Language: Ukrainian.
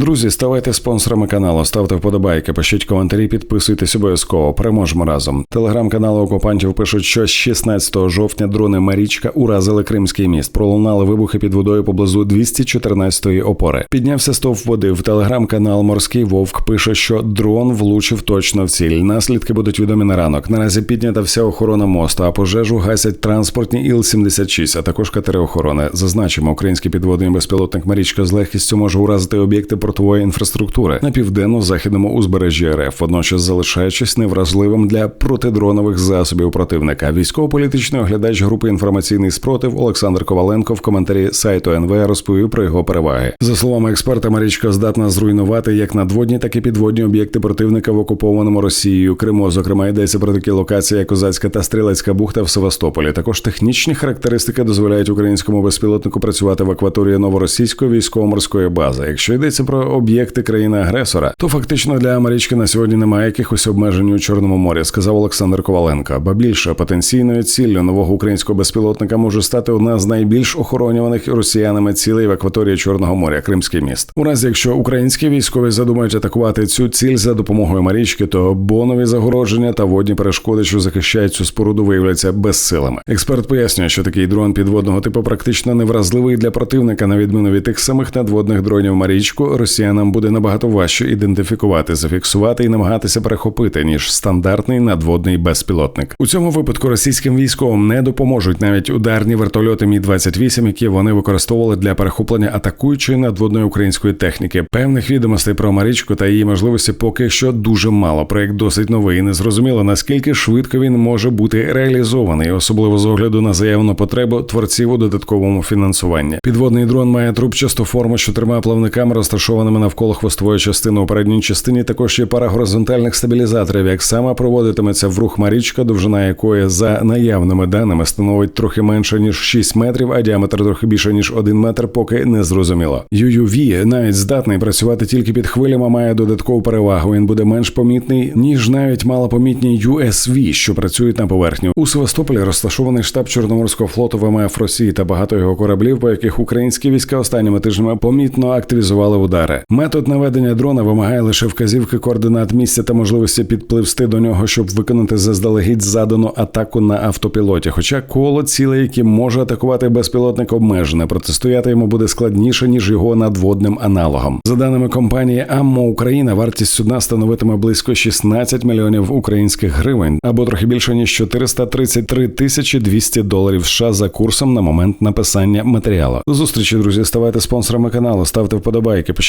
Друзі, ставайте спонсорами каналу, ставте вподобайки, пишіть коментарі, підписуйтесь обов'язково. Переможемо разом. Телеграм-канали окупантів пишуть, що з 16 жовтня дрони Марічка уразили Кримський міст. Пролунали вибухи під водою поблизу 214-ї опори. Піднявся стовп води. В телеграм-канал Морський Вовк пише, що дрон влучив точно в ціль. Наслідки будуть відомі на ранок. Наразі піднята вся охорона мосту, а пожежу гасять транспортні Іл-76, а також катери охорони. Зазначимо, український підводний безпілотник Марічка з легкістю може уразити об'єкти портової інфраструктури на південно-західному узбережжі РФ, водночас залишаючись невразливим для протидронових засобів противника. Військово-політичний оглядач групи інформаційний спротив Олександр Коваленко в коментарі сайту НВ розповів про його переваги. За словами експерта, Марічка здатна зруйнувати як надводні, так і підводні об'єкти противника в окупованому Росією Криму. Зокрема, йдеться про такі локації, як Козацька та Стрілецька бухта в Севастополі. Також технічні характеристики дозволяють українському безпілотнику працювати в акваторії новоросійської військово-морської бази. Якщо йдеться про об'єкти країни-агресора, то фактично для Марічки на сьогодні немає якихось обмежень у Чорному морі, сказав Олександр Коваленко. Ба більше потенційною ціллю нового українського безпілотника може стати одна з найбільш охоронюваних росіянами цілей в акваторії Чорного моря, Кримський міст. У разі якщо українські військові задумають атакувати цю ціль за допомогою Марічки, то бонові загородження та водні перешкоди, що захищають цю споруду, виявляться безсилими. Експерт пояснює, що такий дрон підводного типу практично невразливий для противника, на відміну від тих самих надводних дронів Марічку, росіянам буде набагато важче ідентифікувати, зафіксувати і намагатися перехопити ніж стандартний надводний безпілотник. У цьому випадку російським військовим не допоможуть навіть ударні вертольоти Мі 28 які вони використовували для перехоплення атакуючої надводної української техніки. Певних відомостей про Марічку та її можливості поки що дуже мало. Проект досить новий. і Незрозуміло наскільки швидко він може бути реалізований, особливо з огляду на заявлену потребу творців у додатковому фінансуванні. Підводний дрон має трубчасту форму з чотирма плавниками, розташованими навколо хвостової частини. У передній частині також є пара горизонтальних стабілізаторів. Як саме проводитиметься в рух Марічка, довжина якої за наявними даними становить трохи менше ніж 6 метрів, а діаметр трохи більше ніж 1 метр, поки не зрозуміло. UUV навіть здатний працювати тільки під хвилями, має додаткову перевагу. Він буде менш помітний ніж навіть малопомітні USV, що працюють на поверхні. У Севастополі розташований штаб Чорноморського флоту ВМФ Росії та багато його кораблів, по яких українські війська останніми тижнями помітно активізували удари. Метод наведення дрона вимагає лише вказівки координат місця та можливості підпливсти до нього, щоб виконати заздалегідь задану атаку на автопілоті. Хоча коло цілей, які може атакувати безпілотник, обмежене, протистояти йому буде складніше ніж його надводним аналогом. За даними компанії Аммо Україна, вартість судна становитиме близько 16 мільйонів українських гривень або трохи більше ніж 433 тисячі 200 доларів США за курсом на момент написання матеріалу. До зустрічі, друзі, ставайте спонсорами каналу, ставте вподобайки,